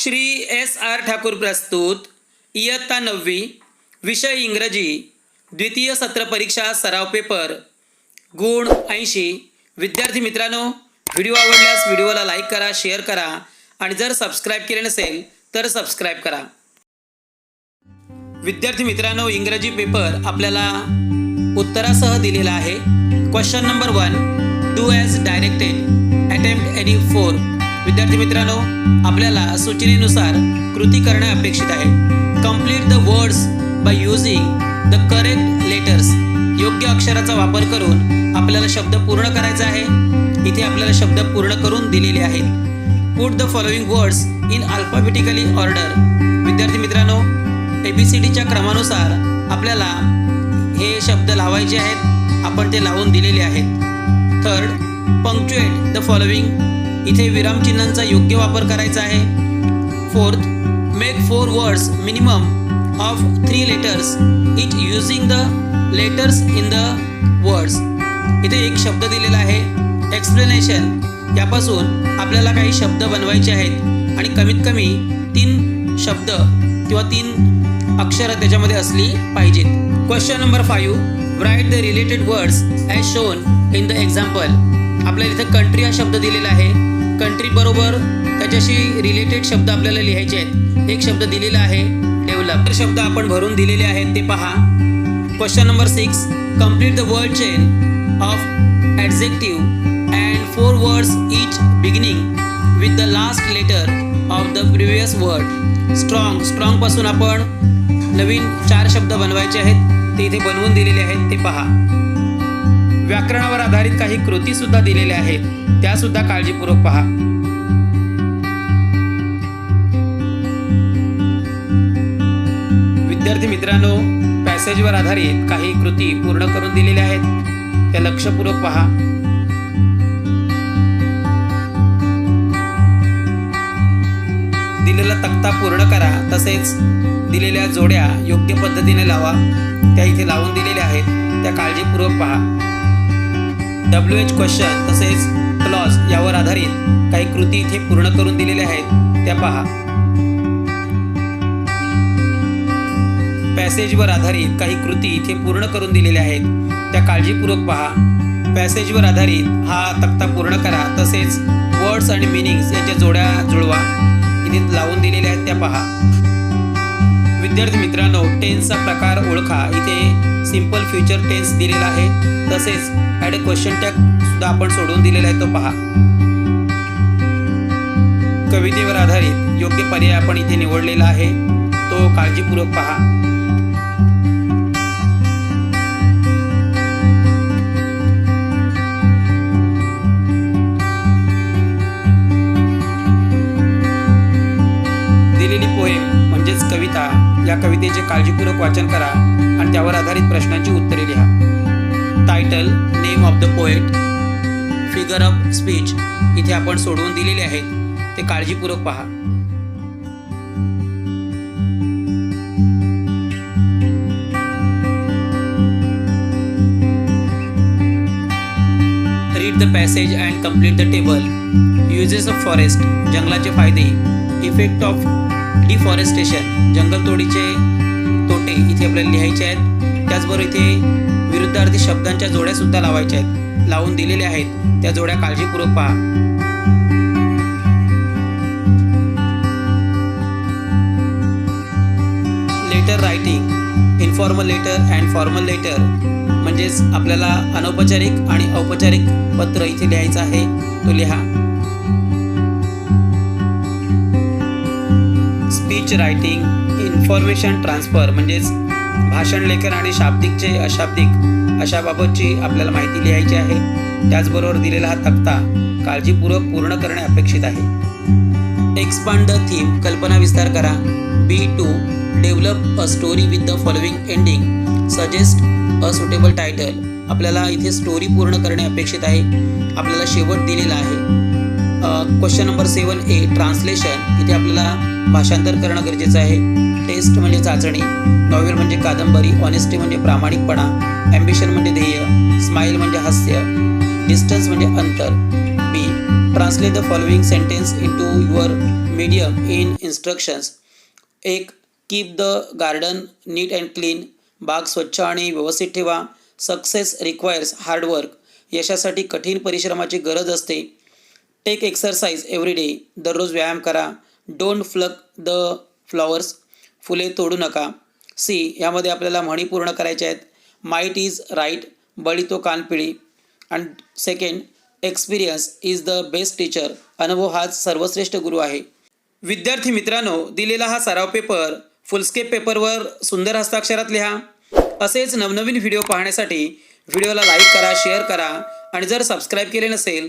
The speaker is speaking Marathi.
श्री एस आर ठाकूर प्रस्तुत इयत्ता नववी विषय इंग्रजी द्वितीय सत्र परीक्षा सराव पेपर गुण ऐंशी. विद्यार्थी मित्रांनो व्हिडिओ आवडल्यास व्हिडिओला लाईक करा शेअर करा आणि जर सबस्क्राईब केले नसेल तर सबस्क्राईब करा. विद्यार्थी मित्रांनो इंग्रजी पेपर आपल्याला उत्तरासह दिलेला आहे. Question number one do as directed attempt any four विद्यार्थी मित्रांनो आपल्याला सूचनेनुसार कृती करणे अपेक्षित आहे. Complete the words by using the correct letters योग्य अक्षराचा वापर करून आपल्याला शब्द पूर्ण करायचा आहे. इथे आपल्याला शब्द पूर्ण करून दिलेले आहेत. Put the following words in alphabetically order विद्यार्थी मित्रांनो ए बी सी डीच्या क्रमानुसार आपल्याला हे शब्द लावायचे आहेत. आपण ते लावून दिलेले आहेत. थर्ड पंक्च्युएट द फॉलोइंग इथे विरामचिन्हांचा योग्य वापर करायचा आहे. Fourth make four words minimum of three letters it using the letters in the words इथे एक शब्द दिलेला आहे. एक्सप्लेनेशन यापासून आपल्याला काही शब्द बनवायचे आहेत. आणि कमीत कमी तीन शब्द किंवा तीन अक्षरं त्याच्यामध्ये असली पाहिजेत. Question number five write the related words as shown in the example आपल्याला इथं कंट्री हा शब्द दिलेला आहे. कंट्री बरोबर त्याच्याशी रिलेटेड शब्द आपल्याला लिहायचे आहेत. एक शब्द दिलेला आहे डेव्हलप शब्द आपण भरून दिलेले आहेत ते पहा. Question number six complete the word chain of adjective and four words each beginning with the last letter of the previous word strong स्ट्रॉंगपासून आपण नवीन चार शब्द बनवायचे आहेत ते इथे बनवून दिलेले आहेत ते पहा. व्याकरणावर आधारित काही कृती सुद्धा दिलेल्या आहेत. त्या सुद्धा काळजीपूर्वक पहा. विद्यार्थी मित्रांनो पॅसेजवर आधारित काही कृती पूर्ण करून दिलेल्या आहेत. त्या लक्षपूर्वक पहा. दिलेला तक्ता पूर्ण करा. तसेच दिलेल्या जोड्या योग्य पद्धतीने लावा. त्या इथे लावून दिलेल्या आहेत. त्या काळजीपूर्वक पहा. डब्ल्यू एच क्वेश्चन तसेच क्लॉज यावर आधारित काही कृती इथे पूर्ण करून दिलेल्या आहेत. त्या पहा. पॅसेजवर आधारित काही कृती इथे पूर्ण करून दिलेल्या आहेत. त्या काळजीपूर्वक पहा. पॅसेजवर आधारित हा तक्ता पूर्ण करा. तसेच वर्ड्स आणि मिनिंग्स यांच्या जोड्या जुळवा. इथे लावून दिलेल्या आहेत त्या पहा. विद्यार्थी मित्रांनो टेन्सचा प्रकार ओळखा. इथे सिंपल फ्युचर टेन्स दिलेला आहे. तसेच ॲड क्वेश्चन टॅग सुद्धा आपण सोडून दिलेला आहे तो पहा. कवितेवर आधारित योग्य पर्याय आपण इथे निवडलेला आहे. तो काळजीपूर्वक पहा. दिलेली पोएम म्हणजेच कविता. या कवितेचे काळजीपूर्वक वाचन करा आणि त्यावर आधारित प्रश्नांची उत्तरे लिहा. Title name of the poet figure of speech इथे आपण सोडवून दिलेले आहेत. ते काळजीपूर्वक पहा. Read the passage and complete the table uses of forest जंगलाचे फायदे. इफेक्ट ऑफ डिफॉरेस्टेशन जंगलतोडीचे तोटे इथे आपल्याला लिहायचे आहेत. त्याचबरोबर इथे विरुद्धार्थी शब्दांच्या जोड्यासुद्धा लावायच्या आहेत. लावून दिलेल्या आहेत. त्या जोड्या काळजीपूर्वक पहा. Letter writing informal letter and formal letter म्हणजेच आपल्याला अनौपचारिक आणि औपचारिक पत्र इथे लिहायचं आहे. तो लिहा. स्पीच रायटिंग इन्फॉर्मेशन ट्रान्सफर म्हणजेच भाषण लेखन आणि शाब्दिकचे अशाब्दिक अशाबाबतची आपल्याला माहिती लिहायची आहे. त्याचबरोबर दिलेला हा तक्ता काळजीपूर्वक पूर्ण करणे अपेक्षित आहे. एक्सपांड द थीम कल्पना विस्तार करा. B two develop a story with the following ending suggest a suitable title आपल्याला इथे स्टोरी पूर्ण करणे अपेक्षित आहे. आपल्याला शेवट दिलेला आहे. Question number seven A translation इथे आपल्याला भाषांतर करणं गरजेचं आहे. टेस्ट म्हणजे चाचणी. नॉवेल म्हणजे कादंबरी. ऑनेस्टी म्हणजे प्रामाणिकपणा. ॲम्बिशन म्हणजे ध्येय. स्माईल म्हणजे हास्य. डिस्टन्स म्हणजे अंतर. B translate the following sentence into your medium in instructions एक keep the garden neat and clean बाग स्वच्छ आणि व्यवस्थित ठेवा. सक्सेस रिक्वायर्स हार्डवर्क यशासाठी कठीण परिश्रमाची गरज असते. टेक एक्सरसाइज एव्हरी डे दररोज व्यायाम करा. डोंट फ्लक द फ्लॉवर्स फुले तोडू नका. सी यामध्ये आपल्याला म्हणी पूर्ण करायच्या आहेत. माईट इज राईट बळी तो कानपिळी and second experience is the best teacher अनुभव हाच सर्वश्रेष्ठ गुरु आहे. विद्यार्थी मित्रांनो दिलेला हा सराव पेपर फुलस्केप पेपरवर सुंदर हस्ताक्षरात लिहा. असेच नवनवीन व्हिडिओ पाहण्यासाठी व्हिडिओला लाईक करा शेअर करा. आणि जर सबस्क्राईब केले नसेल